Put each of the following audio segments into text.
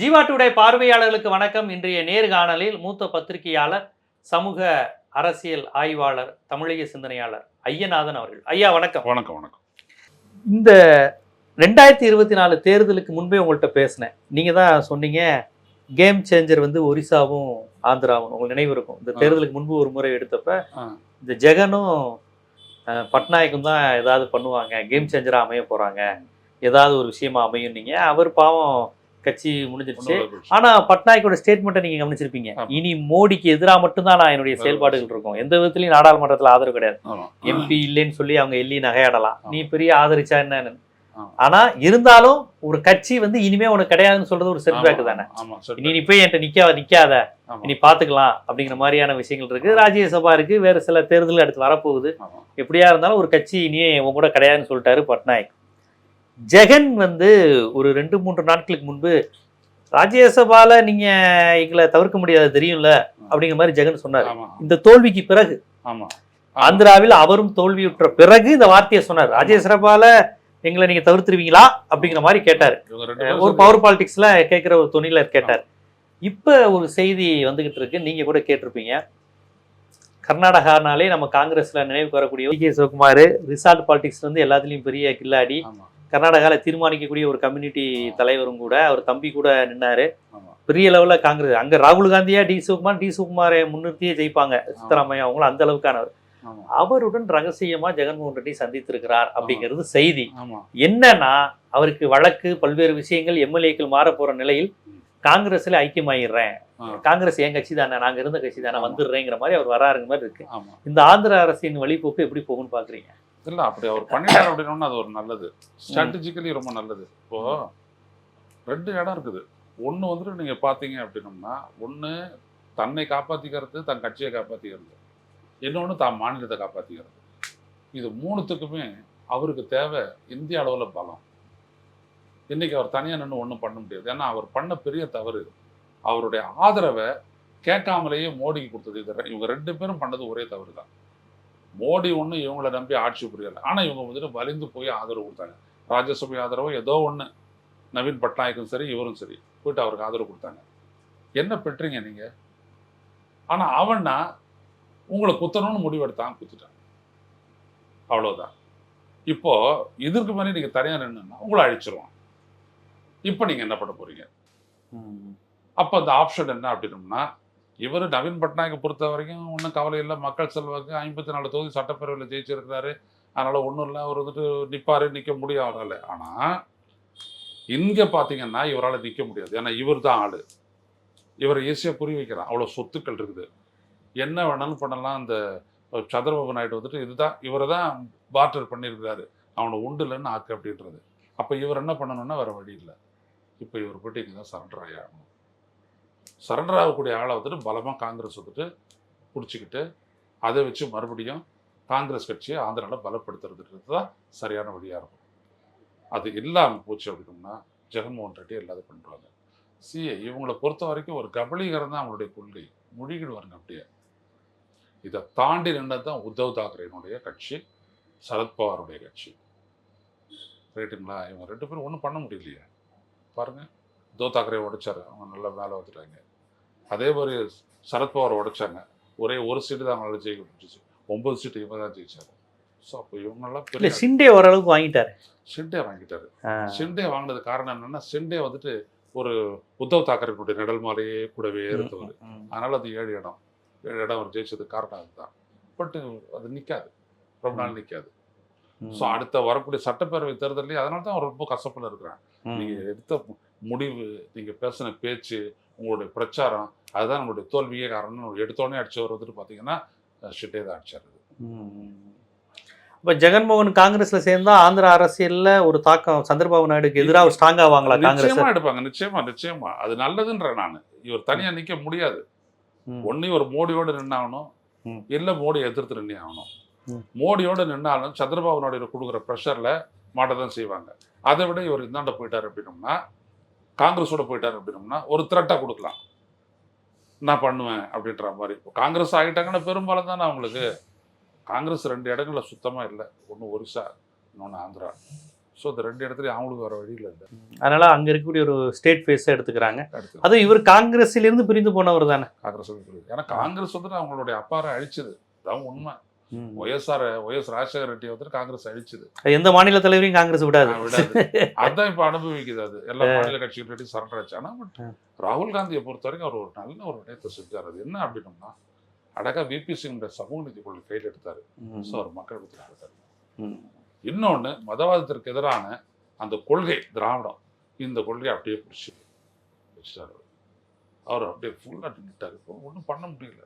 Jeeva today பார்வையாளர்களுக்கு வணக்கம். இன்றைய நேர்காணலில் மூத்த பத்திரிகையாளர் சமூக அரசியல் ஆய்வாளர் தமிழக சிந்தனையாளர் ஐயநாதன் அவர்கள். ஐயா வணக்கம். வணக்கம் வணக்கம். இந்த ரெண்டாயிரத்தி இருபத்தி நாலு தேர்தலுக்கு முன்பே உங்கள்கிட்ட பேசினேன். நீங்கள் தான் சொன்னீங்க கேம் சேஞ்சர் வந்து ஒரிசாவும் ஆந்திராவும் உங்களுக்கு நினைவு இருக்கும். இந்த. தேர்தலுக்கு முன்பு ஒரு முறை எடுத்தப்ப. இந்த ஜெகனும் பட்நாயக்கும் தான் ஏதாவது பண்ணுவாங்க. கேம் சேஞ்சராக அமைய போகிறாங்க ஏதாவது ஒரு விஷயமா அமையும் நீங்க அவர் பாவம் கட்சி முடிஞ்சிருச்சு. ஆனா பட்நாயக்கோட ஸ்டேட்மெண்ட்டை நீங்க கவனிச்சிருப்பீங்க. இனி மோடிக்கு எதிராக மட்டும்தான் நான் என்னுடைய. செயல்பாடுகள் இருக்கும். எந்த விதத்திலையும் நாடாளுமன்றத்துல ஆதரவு கிடையாது. எம்பி இல்லைன்னு சொல்லி அவங்க எள்ளி நகையாடலாம். நீ பெரிய ஆதரிச்சா என்ன. ஆனா இருந்தாலும் ஒரு கட்சி வந்து இனிமே உனக்கு கிடையாதுன்னு சொல்றது ஒரு செட்பேக் தானே. நீ போய் என்கிட்ட நிக்க நிக்காத. இனி பாத்துக்கலாம் அப்படிங்கிற மாதிரியான விஷயங்கள் இருக்கு. ராஜ்யசபா இருக்கு. வேற சில தேர்தல் அடுத்து வரப்போகுது. எப்படியா இருந்தாலும் ஒரு கட்சி இனியே உன் கூட கிடையாதுன்னு சொல்லிட்டாரு பட்நாயக். ஜெகன் வந்து ஒரு ரெண்டு மூன்று நாட்களுக்கு முன்பு ராஜ்யசபால நீங்க எங்களை தவிர்க்க முடியாது தெரியும்ல அப்படிங்கிற மாதிரி ஜெகன் சொன்னார். இந்த தோல்விக்கு பிறகு. ஆமா. ஆந்திராவில் அவரும் தோல்வியுற்ற பிறகு இந்த வார்த்தையை சொன்னார். ராஜ்யசபால எங்களை நீங்க தவிர்த்துருவீங்களா அப்படிங்கிற மாதிரி கேட்டாரு. ஒரு பவர் பாலிடிக்ஸ்ல கேட்கிற ஒரு துணியில கேட்டார். இப்ப ஒரு செய்தி வந்துகிட்டு இருக்கு. நீங்க கூட கேட்டிருப்பீங்க. கர்நாடகானாலே நம்ம காங்கிரஸ்ல நினைவுக்கு வரக்கூடிய கே சிவகுமார் ரிசார்ட் பாலிடிக்ஸ் வந்து எல்லாத்துலயும் பெரிய கில்லாடி. ஆமா, கர்நாடகால தீர்மானிக்கக்கூடிய ஒரு கம்யூனிட்டி தலைவரும் கூட அவர் தம்பி கூட நின்னாரு. பெரிய லெவல்ல காங்கிரஸ். அங்க ராகுல் காந்தியா டி சிவகுமார் டி சிவகுமாரை முன்னிறுத்தியே ஜெயிப்பாங்க. சித்தராமையா அவங்களும் அந்த அளவுக்கானவர். அவருடன் ரகசியமா ஜெகன்மோகன் ரெட்டி சந்தித்திருக்கிறார் அப்படிங்கிறது செய்தி. என்னன்னா அவருக்கு வழக்கு பல்வேறு விஷயங்கள் எம்எல்ஏக்கள் மாற போற நிலையில் காங்கிரஸ்ல ஐக்கியமாயிடுறேன். காங்கிரஸ் என் கட்சி தானே நாங்க இருந்த கட்சி தானே. வந்துடுறேங்கிற மாதிரி அவர் வராருங்க மாதிரி இருக்கு. இந்த ஆந்திர அரசின் வழிபோக்கு எப்படி போகும்னு பாக்குறீங்க? இல்ல அப்படி அவர் பண்ணிட்டார் அப்படின்னா அது ஒரு நல்லது. ஸ்ட்ராட்டஜிக்கலி ரொம்ப நல்லது. இப்போ ரெண்டு இடம் இருக்குது. ஒண்ணு வந்துட்டு நீங்க பாத்தீங்க அப்படின்னம்னா ஒண்ணு தன்னை காப்பாத்திக்கிறது தன் கட்சியை காப்பாத்திக்கிறது. இன்னொன்று தான் மாநிலத்தை காப்பாத்திக்கிறது. இது மூணுத்துக்குமே அவருக்கு தேவை இந்திய அளவுல பலம். இன்னைக்கு அவர் தனியா நின்று ஒண்ணும் பண்ண முடியாது. ஏன்னா அவர் பண்ண பெரிய தவறு அவருடைய ஆதரவை கேட்காமலேயே மோடிக்கு கொடுத்தது. இது இவங்க ரெண்டு பேரும் பண்ணது ஒரே தவறு தான் மோடி ஒண்ணு இவங்கள நம்பி ஆட்சி புரியல. ஆனா இவங்க வந்துட்டு வலிந்து போய் ஆதரவு கொடுத்தாங்க. ராஜ்யசபை ஆதரவோ ஏதோ ஒண்ணு. நவீன் பட்நாயக்கும் சரி இவரும் சரி. போயிட்டு அவருக்கு ஆதரவு கொடுத்தாங்க. என்ன பெற்றீங்க நீங்க? ஆனா அவன்னா உங்களை குத்தணும்னு முடிவெடுத்தான் குத்திட்டான். அவ்வளவுதான். இப்போ இதற்கு மேலே நீங்க தனியா நின்னுன்னா உங்களை அழிச்சிருவான். இப்போ நீங்க என்ன பண்ண போறீங்க? அப்போ அந்த ஆப்ஷன் என்ன அப்படின்னம்னா இவர் நவீன் பட்நாயக் பொறுத்த வரைக்கும் ஒன்றும் கவலை இல்லை. மக்கள் செல்வாக்கு ஐம்பத்தி நாலு தொகுதி சட்டப்பேரவையில் ஜெயிச்சிருக்கிறாரு. அதனால் ஒன்றும் இல்லை. அவர் வந்துட்டு நிற்பாரு நிற்க முடியும் அவரால். ஆனால் இங்கே பார்த்தீங்கன்னா இவரால் நிற்க முடியாது. ஏன்னா இவர் தான் ஆள். இவர் ஈஸியாக புரிய வைக்கிறான் அவ்வளோ சொத்துக்கள் இருக்குது. என்ன வேணாலும் பண்ணலாம். அந்த சந்திரபாபு நாயுடு வந்துட்டு இதுதான் இவரை தான் பார்ட்டர் பண்ணியிருக்கிறாரு. அவனை உண்டு இல்லைன்னு ஆக்கு அப்படின்றது. அப்போ இவர் என்ன பண்ணணும்னா வேறு வழி இல்லை. இப்போ இவர் போயிட்டு இங்கே தான் சரண்டர் ஆகணும். சரண்டர் ஆகக்கூடிய ஆளை வந்துட்டு பலமாக காங்கிரஸ் வந்துட்டு பிடிச்சிக்கிட்டு அதை வச்சு மறுபடியும் காங்கிரஸ் கட்சியை ஆந்திராவில் பலப்படுத்துறதுன்றது தான் சரியான வழியாக இருக்கும். அது இல்லாமல் போச்சு அப்படின்னோம்னா ஜெகன்மோகன் ரெட்டி எல்லாத்தையும் பண்ணுறாங்க சி இவங்களை பொறுத்த வரைக்கும் ஒரு கபலீகரம் தான் அவங்களுடைய கொள்கை. மொழிகிடுவாருங்க அப்படியே. இதை தாண்டி நின்றது தான் உத்தவ் தாக்கரேனுடைய கட்சி சரத்பவாருடைய கட்சி. ரைட்டுங்களா இவங்க ரெண்டு பேரும் ஒன்றும் பண்ண முடியலையே. பாருங்கள் உத்தவ் தாக்கரே உடைச்சாரு. அவங்க நல்லா மேலே வந்துட்டாங்க. அதே மாதிரி சரத்பவார் உடைச்சாங்க. ஒரே ஒரு சீட்டு தான் அவங்களால ஜெயிக்க முடிஞ்சிச்சு ஒன்பது சீட்டு இவங்க தான் ஜெயிச்சாரு. ஸோ அப்போ இவங்கெல்லாம் இல்ல சிண்டே ஓரளவுக்கு வாங்கிட்டாரு. ஷிண்டே வாங்கிட்டாரு. ஆ. ஷிண்டே வாங்கினது காரணம் என்னன்னா ஷிண்டே வந்துட்டு ஒரு உத்தவ் தாக்கரேனுடைய நிழல் மாலையே கூடவே இருந்தவர். அதனால அது ஏழு இடம். ஏழு இடம் அவர் ஜெயிச்சதுக்கு காரணம் அதுதான். பட் அது நிற்காது ரொம்ப நாள் நிற்காது. ஸோ அடுத்த வரக்கூடிய சட்டப்பேரவை தேர்தலே அதனால தான் அவர் ரொம்ப கசப்பில் இருக்கிறான் ம். நீங்க எடுத்த முடிவு நீங்க பேசின பேச்சு உங்களுடைய பிரச்சாரம் அதுதான் நம்மளுடைய தோல்வியே காரணம் எடுத்தோடனே அடிச்சவர் வந்துட்டு பாத்தீங்கன்னா அஹ், ஷிண்டே தான் அடிச்சாரு. இப்ப ஜெகன்மோகன் காங்கிரஸ்ல சேர்ந்தா ஆந்திர அரசியல்ல ஒரு தாக்கம் சந்திரபாபு நாயுடுக்கு எதிராக ஸ்ட்ராங் ஆவாங்களா காங்கிரஸ் நிச்சயமா எடுப்பாங்க நிச்சயமா நிச்சயமா அது நல்லதுன்ற நான் இவர் தனியா நிக்க முடியாது. ஒண்ணு இவர் மோடியோட நின்னாகணும். இல்ல மோடி எதிர்த்து நின்னே ஆகணும். மோடியோட நின்னாலும் சந்திரபாபு நாயுடு கொடுக்குற ப்ரெஷர்ல மாட்ட தான் செய்வாங்க அதை விட இவர் இந்தாண்ட போயிட்டார் அப்படின்னம்னா காங்கிரஸோட போயிட்டார் அப்படின்னம்னா ஒரு த்ரெட்டா கொடுக்கலாம். நான் பண்ணுவேன் அப்படின்ற மாதிரி. இப்போ காங்கிரஸ் ஆகிட்டாங்கன்னா பெரும்பாலும் தானே அவங்களுக்கு. காங்கிரஸ் ரெண்டு இடங்கள்ல சுத்தமா இல்லை. ஒன்று ஒரிசா இன்னொன்று ஆந்திரா. ஸோ இந்த ரெண்டு இடத்துலையும் அவங்களுக்கு வர வழியில் இல்லை. அதனால அங்க இருக்கக்கூடிய ஒரு ஸ்டேட் ஃபேஸை எடுத்துக்கிறாங்க. அதுவும் இவர் காங்கிரஸில் இருந்து பிரிந்து போனவர் தானே. காங்கிரஸ் புரியுது. ஏன்னா காங்கிரஸ் வந்துட்டு அவங்களுடைய அப்பாரை அழிச்சது. அதான் உண்மை. ஒய்எஸ்ஆர் ஒய்எஸ் ராஜசேகர ரெட்டி வந்துட்டு காங்கிரஸ் அழிச்சது. எந்த மாநில தலைவரையும் காங்கிரஸ் விடாது. அதான் இப்ப அனுபவிக்குது அது. எல்லா மாநில கட்சிகிட்ட சரண்டர் ஆச்சு but ராகுல் காந்தியை பொறுத்த வரைக்கும் அவர் ஒரு நல்ல ஒரு விடயத்தை செஞ்சார். அது என்ன அப்படின்னம்னா அழகா விபி சிங் சமூக நீதி கொள்கை கையில் எடுத்தாரு. ஸோ அவர் மக்கள் கொடுத்தாரு ம். இன்னொன்னு மதவாதத்திற்கு எதிரான அந்த கொள்கை திராவிடம் இந்த கொள்கையை அப்படியே பிடிச்சி வச்சிட்டாரு அவர். அப்படியே ஃபுல்லாக நின்றுட்டார் இப்போ ஒன்றும் பண்ண முடியல.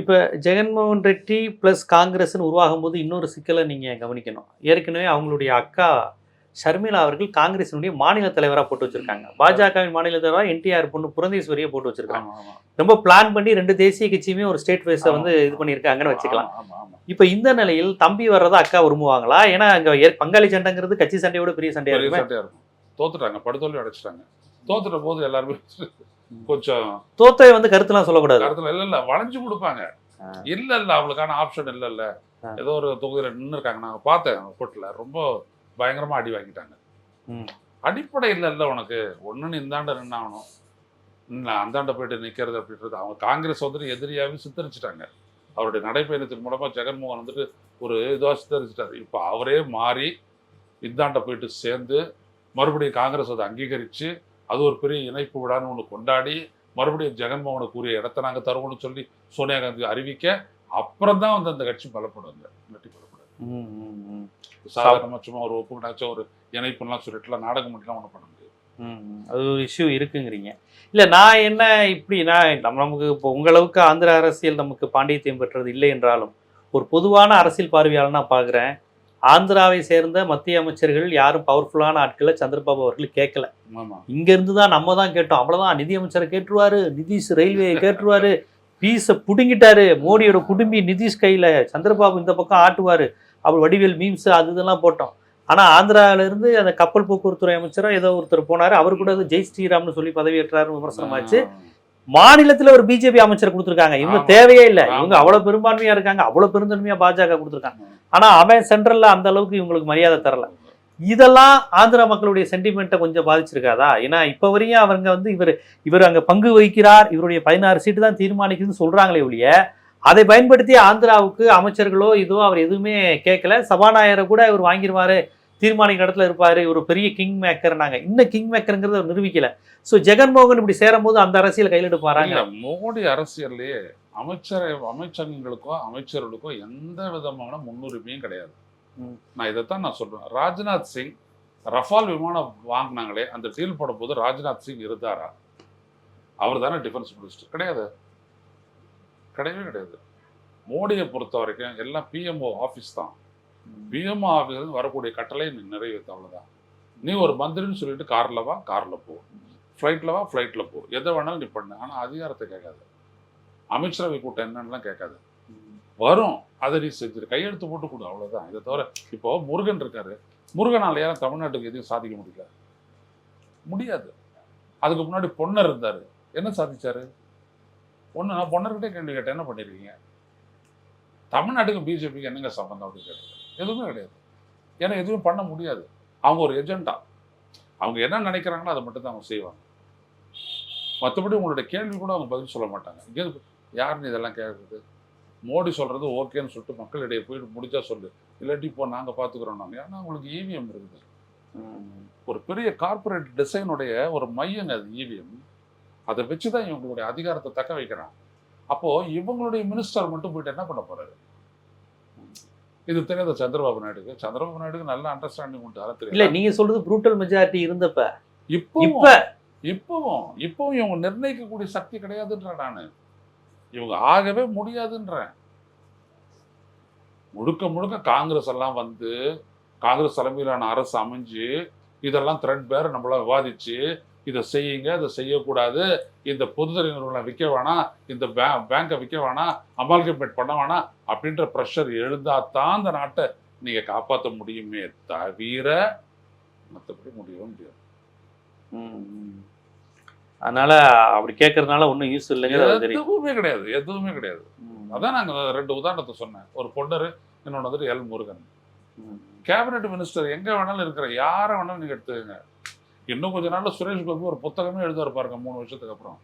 இப்ப ஜெகன்மோகன் ரெட்டி பிளஸ் காங்கிரஸ்னு உருவாகும் போது இன்னொரு சிக்கலை நீங்க கவனிக்கணும். ஏற்கனவே அவங்களுடைய அக்கா ஷர்மிளா அவர்கள் காங்கிரசினுடைய மாநில தலைவரா போட்டு வச்சிருக்காங்க. பாஜகவின் மாநில தலைவரா என்டிஆர் பொண்ணு புரந்தீஸ்வரியை போட்டு வச்சிருக்காங்க. ரொம்ப பிளான் பண்ணி ரெண்டு தேசிய கட்சியுமே ஒரு ஸ்டேட் ஃபேஸை வந்து இது பண்ணியிருக்காங்கன்னு வச்சுக்கலாம். இப்ப இந்த நிலையில் தம்பி வர்றதா அக்கா விரும்புவாங்களா? ஏன்னா அங்க பங்காளி சண்டைங்கிறது கட்சி சண்டையோட பெரிய சண்டையா பெரிய இருக்குமே. சண்டையா இருக்கும். தோத்துட்டாங்க படுதோல்வி அடைச்சிட்டாங்க. தோத்துட்ட போது எல்லாருமே கொஞ்சம் தோத்தை வந்து கருத்துலாம் சொல்லக்கூடாது. கருத்துல இல்ல இல்ல வளைஞ்சு கொடுப்பாங்க. இல்ல இல்ல அவளுக்கான ஆப்ஷன் இல்ல இல்ல. ஏதோ ஒரு தொகுதியில நின்னு இருக்காங்க. நான் பார்த்தேன் கோட்டில் ரொம்ப பயங்கரமா அடி வாங்கிட்டாங்க. அடிப்படை இல்ல இல்ல உனக்கு. ஒண்ணுன்னு இந்தாண்ட நின்னாகணும் இல்லை அந்தாண்ட போயிட்டு நிக்கிறது அப்படின்றது அவங்க காங்கிரஸ் வந்துட்டு எதிரியாவே சித்தரிச்சிட்டாங்க. அவருடைய நடைப்பயணத்தின் மூலமா ஜெகன்மோகன் வந்துட்டு ஒரு இதுவாக சித்தரிச்சிட்டாரு. இப்போ அவரே மாறி இந்தாண்ட போயிட்டு சேர்ந்து மறுபடியும் காங்கிரஸ் அதை அங்கீகரிச்சு அது ஒரு பெரிய இணைப்பு விழான்னு ஒன்று கொண்டாடி மறுபடியும் ஜெகன்மோகனுக்கு உரிய இடத்த நாங்கள் தருவோம்னு சொல்லி சோனியா காந்தி அறிவிக்க அப்புறம் தான் வந்து அந்த கட்சி பலப்படுவாங்க கட்சி பலப்படும் ம், ம், ம். சாதாரணமா சும்மா ஒரு ஒப்புக்கிட்டாச்சும் ஒரு இணைப்புலாம் சொல்லிட்டுலாம் நாடகம் மட்டும்லாம் ஒன்றும் பண்ண முடியாது. அது ஒரு இஷ்யூ இருக்குங்கிறீங்க இல்ல நான் என்ன இப்படி நான் நம்ம நமக்கு இப்போ உங்களவுக்கு ஆந்திர அரசியல் நமக்கு பாண்டியத்தியம் பெற்றது இல்லை என்றாலும் ஒரு பொதுவான அரசியல் பார்வையாளர் நான் பார்க்குறேன் ஆந்திராவை சேர்ந்த மத்திய அமைச்சர்கள் யாரும் பவர்ஃபுல்லான ஆட்களை சந்திரபாபு அவர்கள் கேட்கல. ஆமா இங்க இருந்து தான் நம்ம தான் கேட்டோம். அவ்வளவுதான். நிதி அமைச்சரை கேட்டுருவாரு நிதிஷ் ரயில்வே கேட்டுருவாரு. பீஸை புடுங்கிட்டாரு. மோடியோட குடும்பி நிதிஷ் கையில சந்திரபாபு இந்த பக்கம் ஆட்டுவாரு. அவர் வடிவேல் மீம்ஸ் அது இதெல்லாம் போட்டோம். ஆனா ஆந்திரால இருந்து அந்த கப்பல் போக்குவரத்துறை அமைச்சரா ஏதோ ஒருத்தர் போனாரு. அவர் கூட அது ஜெய் ஸ்ரீராம்னு சொல்லி பதவியேற்றாரு விமர்சனமாச்சு. மாநிலத்துல ஒரு பிஜேபி அமைச்சர் கொடுத்துருக்காங்க. இவங்க. தேவையே இல்லை. இவங்க அவ்வளவு பெரும்பான்மையா இருக்காங்க. அவ்வளவு பெருந்தன்மையா பாஜக கொடுத்துருக்காங்க. ஆனா அவன் சென்ட்ரல்ல அந்த அளவுக்கு இவங்களுக்கு மரியாதை தரல. இதெல்லாம் ஆந்திரா மக்களுடைய சென்டிமெண்ட்டை கொஞ்சம் பாதிச்சிருக்காதா? ஏன்னா இப்போ வரையும் அவங்க வந்து இவர் இவர் அங்கே பங்கு வகிக்கிறார். இவருடைய பதினாறு சீட்டு தான் தீர்மானிக்குதுன்னு சொல்கிறாங்களே ஒழிய அதை பயன்படுத்தி ஆந்திராவுக்கு அமைச்சர்களோ இதோ அவர் எதுவுமே கேட்கல சபாநாயகரை கூட இவர் வாங்கிடுவாரு தீர்மானிக்கிற இடத்துல இருப்பாரு. ஒரு பெரிய கிங் மேக்கர் நாங்க இன்னும் கிங் மேக்கருங்கிறத அவர் நிரூபிக்கல. ஸோ ஜெகன்மோகன் இப்படி சேரும்போது அந்த அரசியல் கையில் எடுப்பாராங்க மோடி அரசியல்லையே அமைச்சரை அமைச்சர்களுக்கோ அமைச்சர்களுக்கோ எந்த விதமான முன்னுரிமையும் கிடையாது. நான் இதைத்தான் நான் சொல்றேன். ராஜ்நாத் சிங் ரஃபால் விமானம் வாங்கினாங்களே அந்த டீல் போடும்போது ராஜ்நாத் சிங் இருந்தாரா? அவர் தானே டிஃபென்ஸ் மினிஸ்டர் கிடையாது. கிடையவே கிடையாது. மோடியை பொறுத்த வரைக்கும் எல்லாம் பிஎம்ஓ ஆஃபீஸ் தான். பிஎம்ஓ வரக்கூடிய கட்டளை நீ நிறைவேற்ற அவ்வளோதான் நீ ஒரு மந்திரின்னு சொல்லிட்டு கார்ல வா கார்ல போ. ஃப்ளைட்டில் வா ஃப்ளைட்டில் போ. எதை வேணாலும் நீ பண்ணு. ஆனா அதிகாரத்தை கேட்காது. அமைச்சரவை கூட்டம் என்னன்னுலாம் கேட்காது. வரும். அதை நீ செஞ்சிரு. கையெழுத்து போட்டு கொடு அவ்வளவுதான். இதை தவிர இப்போ முருகன் இருக்காரு. முருகனால யாரும் தமிழ்நாட்டுக்கு எதையும் சாதிக்க முடியல. முடியாது. அதுக்கு முன்னாடி பொன்னர் இருந்தாரு. என்ன சாதிச்சாரு? ஒன்று நான் பொன்னர்கிட்டே கேள்வி கேட்டேன். என்ன பண்ணிருக்கீங்க? தமிழ்நாட்டுக்கு பிஜேபிக்கு என்னங்க சம்பந்தம் அப்படின்னு கேட்டேன். எதுவுமே கிடையாது. ஏன்னா எதுவும் பண்ண முடியாது. அவங்க ஒரு எஜெண்டா அவங்க என்ன நினைக்கிறாங்களோ அதை மட்டும் தான் அவங்க செய்வாங்க. மற்றபடி உங்களுடைய கேள்வி கூட அவங்க பதில் சொல்ல மாட்டாங்க. இங்கே யாருன்னு இதெல்லாம் கேட்குறது? மோடி சொல்றது ஓகேன்னு சொல்லிட்டு மக்களிடையே போயிட்டு முடிச்சா சொல்லு. இல்லாட்டி இப்போ நாங்கள் பார்த்துக்குறோம் நாங்கள் ஏன்னா அவங்களுக்கு இவிஎம் இருக்குது. ஒரு பெரிய கார்ப்பரேட் டிசைனுடைய ஒரு மையங்க அது இவிஎம் அதை வச்சு தான் இவங்களுடைய அதிகாரத்தை தக்க வைக்கிறான் அப்போது இவங்களுடைய மினிஸ்டர் மட்டும் போயிட்டு என்ன பண்ண போகிறாரு இது தெரியாத சந்திரபாபு நாயுடுக்கு? சந்திரபாபு நாயுடுக்கு நல்ல அண்டர்ஸ்டாண்டிங் உண்டு அதை இல்ல தெரியும் நீங்க சொல்றது ப்ரூட்டல் மெஜாரிட்டி இருந்தப்ப. இப்போ இப்ப. இப்பவும் இப்பவும் இவங்க நிர்ணயிக்கக்கூடிய சக்தி கிடையாதுன்றேன் நானு. இவங்க ஆகவே முடியாதுன்றேன். முழுக்க முழுக்க காங்கிரஸ் எல்லாம் வந்து காங்கிரஸ் தலைமையிலான அரசு அமைஞ்சு இதெல்லாம் த்ரெட் பேர் நம்மள விவாதிச்சு இதை செய்யுங்க இதை செய்யக்கூடாது. இந்த பொதுத்துறை நிறுவனம் விற்க வேணாம் இந்த பே பேங்கை விற்க வேணாம் அமால்கமேட் பண்ண வேணாம் அப்படின்ற ப்ரெஷர் எழுந்தா தான் அந்த நாட்டை நீங்க காப்பாற்ற முடியுமே தவிர மற்றபடி முடியவே முடியாது. அதனால அப்படி கேட்கறதுனால ஒன்றும் யூஸ் இல்லைங்கிறது எதுவுமே கிடையாது எதுவுமே கிடையாது. அதான் நாங்க ரெண்டு உதாரணத்தை சொன்னேன். ஒரு பொன்னரு இன்னொன்று வந்துட்டு எல் முருகன். கேபினெட் மினிஸ்டர் எங்க வேணாலும் இருக்கிற யாரை வேணாலும் நீங்க எடுத்துக்கங்க. இன்னும் கொஞ்ச நாள்ல சுரேஷ் கோபி ஒரு புத்தகமே எழுதுவார் பாருங்க மூணு வருஷத்துக்கு அப்புறம்.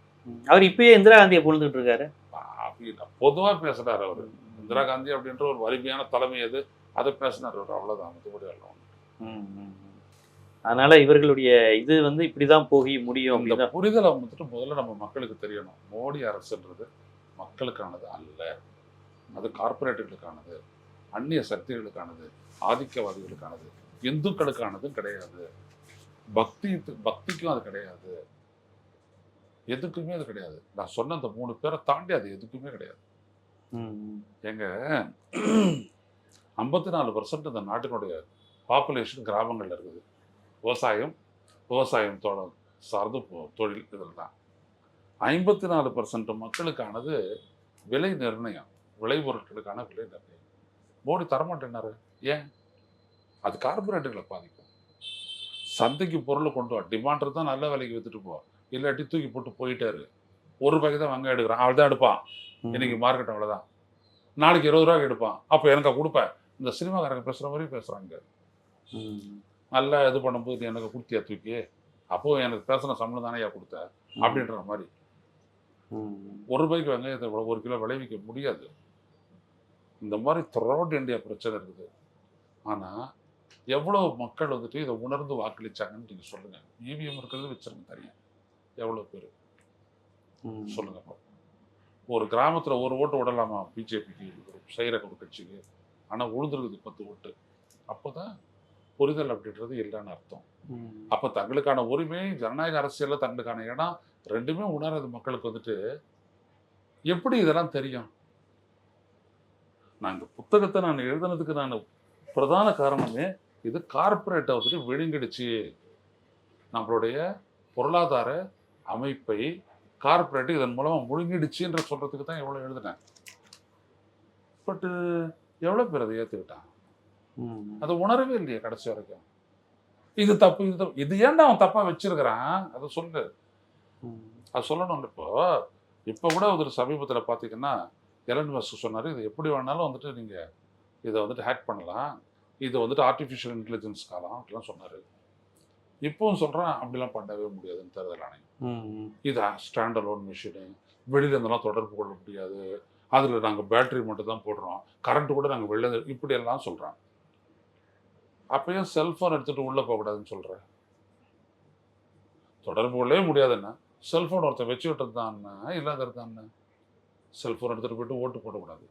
அவர் இப்பயே இந்திரா காந்தியை புகழ்ந்துட்டு இருக்காரு. அப்படி பொதுவா பேசுறாரு அவரு. இந்திரா காந்தி அப்படின்ற ஒரு வலிமையான தலைமை எது? அதை பேசினார் அவர். அவ்வளவுதான் மற்றபடி ஒண்ணும். அதனால இவர்களுடைய இது வந்து இப்படிதான் போகி முடியும் இந்த புரிதலை வந்துட்டு முதல்ல நம்ம மக்களுக்கு தெரியணும். மோடி அரசுன்றது மக்களுக்கானது அல்ல. அது கார்பரேட்டுகளுக்கானது அந்நிய சக்திகளுக்கானது ஆதிக்கவாதிகளுக்கானது இந்துக்களுக்கானதும் கிடையாது. பக்தி பக்திக்கும் அது கிடையாது. எதுக்குமே அது கிடையாது. நான் சொன்ன அந்த மூணு பேரை தாண்டி அது எதுக்குமே கிடையாது. எங்க ஐம்பத்தி நாலு பர்சன்ட் இந்த நாட்டினுடைய பாப்புலேஷன் கிராமங்கள்ல இருக்குது. விவசாயம் விவசாயம் தொட சார்ந்து தொழில் இதில் தான் ஐம்பத்தி நாலு பர்சன்ட் மக்களுக்கானது விலை நிர்ணயம். விளைபொருட்களுக்கான விலை நிர்ணயம். மோடி தரமாட்டேன்னாரு ஏன்? அது கார்பரேட்டுகளை பாதிக்கும். சந்தைக்கு பொருளை கொண்டு வா. டிமாண்டர் தான் நல்ல விலைக்கு வித்துட்டு போ. இல்லாட்டி தூக்கி போட்டு போயிட்டாரு. ஒரு ரூபாய்க்கு தான் வெங்காயம் எடுக்கிறான். அவள் தான் எடுப்பான். இன்னைக்கு மார்க்கெட் அவ்வளோதான் நாளைக்கு இருபது ரூபாய்க்கு எடுப்பான். அப்போ எனக்கு கொடுப்பேன் இந்த சினிமாக்காரங்க பேசுகிற மாதிரி பேசுகிறாங்க நல்லா இது பண்ணும்போது எனக்கு கொடுத்தியா தூக்கி? அப்போ எனக்கு பேசின சம்பளம் தானே கொடுத்த? அப்படின்ற மாதிரி. ஒரு ரூபாய்க்கு வெங்காயத்தை ஒரு கிலோ விளைவிக்க முடியாது. இந்த மாதிரி த்ரோட் இந்தியா பிரச்சனை இருக்குது. ஆனால் எவ்வளோ மக்கள் வந்துட்டு இதை உணர்ந்து வாக்களிச்சாங்கன்னு நீங்கள் சொல்லுங்கள் இவிஎம் இருக்கிறது வச்சிருங்க தெரியும் எவ்வளோ பேர்? ம். சொல்லுங்க பாப்போம். ஒரு கிராமத்துல ஒரு ஓட்டு விடலாமா? பிஜேபிக்கு செய்கிற ஒரு கட்சிக்கு ஆனா உழுதுருக்குது பத்து ஓட்டு. அப்போதான் புரிதல் அப்படின்றது இல்லைன்னு அர்த்தம். அப்ப தங்களுக்கான உரிமை ஜனநாயக அரசியல்ல தங்களுக்கான இடம் ரெண்டுமே உணராத மக்களுக்கு வந்துட்டு. எப்படி இதெல்லாம் தெரியும்? நான் இந்த புத்தகத்தை நான் எழுதுனதுக்கு நான் பிரதான காரணமே இது கார்ப்பரேட்டை வந்துட்டு விழுங்கிடுச்சு. நம்மளுடைய பொருளாதார அமைப்பை கார்ப்பரேட் இதன் மூலமா முழுங்கிடுச்சுன்ற சொல்றதுக்கு தான் எவ்வளவு எழுதினேன். பட்டு எவ்வளவு பேர் அதை ஏத்துக்கிட்டான்? ம். அதை உணரவே இல்லையே கடைசி வரைக்கும். இது தப்பு இது தப்பு. இது ஏன்டா அவன் தப்பா வச்சிருக்கிறான்? அதை சொல்லு. அது சொல்லணும் இப்போ. இப்போ கூட ஒரு சமீபத்தில் பார்த்தீங்கன்னா எலன் மஸ்க் சொன்னார் இது எப்படி வேணாலும் வந்துட்டு நீங்கள் இதை வந்துட்டு ஹேக் பண்ணலாம். இது வந்துட்டு ஆர்டிஃபிஷியல் இன்டெலிஜென்ஸ் காலம் அப்படிலாம் சொன்னார். இப்போவும் சொல்கிறேன் அப்படிலாம் பண்ணவே முடியாதுன்னு தேர்தல் ஆணையம். இது ஸ்டாண்ட் அலோன் மிஷினு வெளியில இருந்தெல்லாம் தொடர்பு கொள்ள முடியாது. அதில் நாங்கள் பேட்டரி மட்டும் தான் போடுறோம். கரண்ட் கூட நாங்கள் வெளில இருந்து- இப்படி எல்லாம் சொல்கிறோம் அப்பயும் செல்ஃபோன் எடுத்துட்டு உள்ளே போகக்கூடாதுன்னு சொல்கிறேன் தொடர்பு கொள்ளவே முடியாதுன்னா செல்ஃபோன் ஒருத்தன் வச்சு விட்டது தான்னா இல்லாத இருந்தான்னு செல்ஃபோன் எடுத்துகிட்டு போயிட்டு ஓட்டு போடக்கூடாது.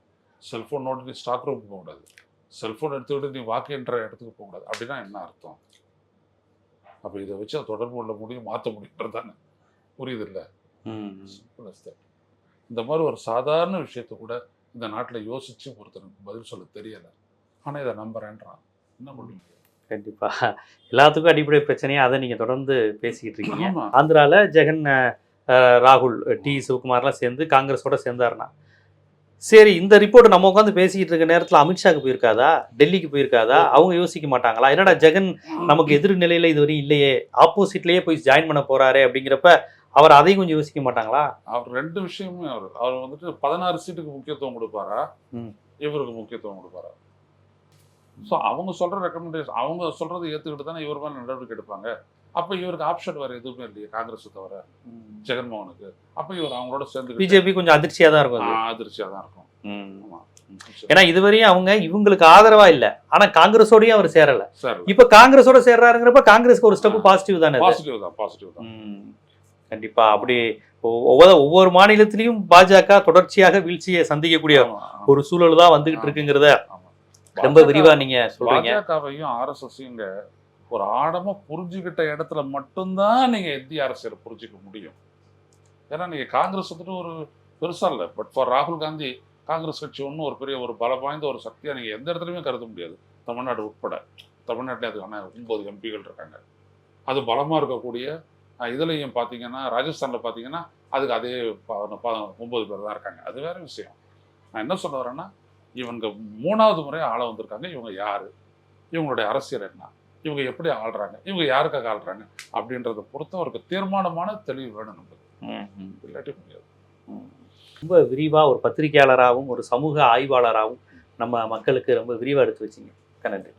செல்ஃபோன் நோட்டு நீ ஸ்டாக் ரூம் போகக்கூடாது. செல்ஃபோன் எடுத்துக்கிட்டு நீ வாக்கு என்ற இடத்துக்கு போகக்கூடாது. அப்படின்னா என்ன அர்த்தம்? அப்போ இதை வச்சு தொடர்பு கொள்ள முடியும் மாற்ற முடியுன்றது தானே. புரியுது இல்லை. இந்த மாதிரி ஒரு சாதாரண விஷயத்த கூட இந்த நாட்டில் யோசிச்சு ஒருத்தனுக்கு பதில் சொல்ல தெரியல. ஆனால் இதை நம்புறேன்றான். என்ன பண்ண முடியும்? கண்டிப்பா. எல்லாத்துக்கும் அடிப்படை பிரச்சனையா அதை நீங்க தொடர்ந்து பேசிக்கிட்டு இருக்கீங்க. ஆமா. ஆந்திரால ஜெகன் ராகுல் டி. சிவகுமார்லாம் சேர்ந்து காங்கிரஸோட சேர்ந்தாருன்னா சரி இந்த ரிப்போர்ட் நம்ம உட்காந்து பேசிக்கிட்டு இருக்க நேரத்துல அமித்ஷாக்கு போயிருக்காதா? டெல்லிக்கு போயிருக்காதா? அவங்க யோசிக்க மாட்டாங்களா? என்னடா ஜெகன் நமக்கு எதிர் நிலையில இதுவரை இல்லையே. ஆப்போசிட்லயே போய் ஜாயின் பண்ண போறாரே அப்படிங்கிறப்ப அவர் அதையும் கொஞ்சம் யோசிக்க மாட்டாங்களா? அவர் ரெண்டு விஷயமுமே அவர். அவர் வந்துட்டு பதினாறு சீட்டுக்கு முக்கியத்துவம் கொடுப்பாரா. இவருக்கு முக்கியத்துவம் கொடுப்பாரா? ஸோ அவங்க சொல்ற ரெக்கமெண்டேஷன் அவங்க சொல்றதை ஏற்றுக்கிட்டு தானே இவர் மேலே நடவடிக்கை எடுப்பாங்க? அப்போ இவருக்கு ஆப்ஷன் வேற எதுவுமே இல்லையே காங்கிரஸ் தவிர ஜெகன்மோகனுக்கு. அப்போ இவர் அவங்களோட சேர்ந்து பிஜேபி கொஞ்சம் அதிர்ச்சியா தான் இருக்கும் அது. அதிர்ச்சியாக தான் இருக்கும். ஏன்னா இதுவரையும் அவங்க இவங்களுக்கு ஆதரவா இல்ல. ஆனா காங்கிரஸோடயும் அவர் சேரல. சார் இப்ப காங்கிரஸோட சேர்றாருங்கிறப்ப காங்கிரஸ்க்கு ஒரு ஸ்டெப் பாசிட்டிவ் தானே? பாசிட்டிவ் தான் பாசிட்டிவ் தான். கண்டிப்பா. அப்படி ஒவ்வொரு ஒவ்வொரு மாநிலத்திலையும் பாஜக தொடர்ச்சியாக வீழ்ச்சியை சந்திக்கக்கூடிய. ஒரு சூழல் தான் வந்துகிட்டு இருக்குங்கிறத. ரொம்ப விரிவா நீங்க சொல்றீங்க. பாஜகவையும் ஆர்எஸ்எஸ்ஸையும் இங்க ஒரு ஆழமாக புரிஞ்சுக்கிட்ட இடத்துல மட்டும்தான் நீங்கள் இந்திய அரசியலை புரிஞ்சிக்க முடியும். ஏன்னா நீங்கள் காங்கிரஸ் வந்துட்டு ஒரு பெருசாக இல்லை. பட் ஃபார் ராகுல் காந்தி காங்கிரஸ் கட்சி ஒன்றும் ஒரு பெரிய ஒரு பல வாய்ந்த ஒரு சக்தியாக நீங்கள் எந்த இடத்துலையுமே கருத முடியாது. தமிழ்நாடு உட்பட. தமிழ்நாட்டிலே அதுக்கான ஒன்பது எம்பிகள் இருக்காங்க. அது பலமாக இருக்கக்கூடிய இதுலையும் பார்த்தீங்கன்னா ராஜஸ்தானில் பார்த்தீங்கன்னா அதுக்கு அதே ப- ஒன்பது பேர் தான் இருக்காங்க. அது வேற விஷயம். நான் என்ன சொல்ல வரேன்னா இவங்க மூணாவது முறை ஆள வந்திருக்காங்க. இவங்க யார்? இவங்களுடைய அரசியல் என்ன? இவங்க எப்படி ஆள்றாங்க? இவங்க யாருக்காக ஆள்றாங்க? அப்படின்றத பொறுத்த அவருக்கு தீர்மானமான தெளிவு வேணும் நம்மளுக்கு. இல்லாட்டி முடியாது. ரொம்ப விரிவா ஒரு பத்திரிகையாளராகவும் ஒரு சமூக ஆய்வாளராகவும் நம்ம மக்களுக்கு ரொம்ப விரிவா எடுத்து வச்சீங்க. நன்றி.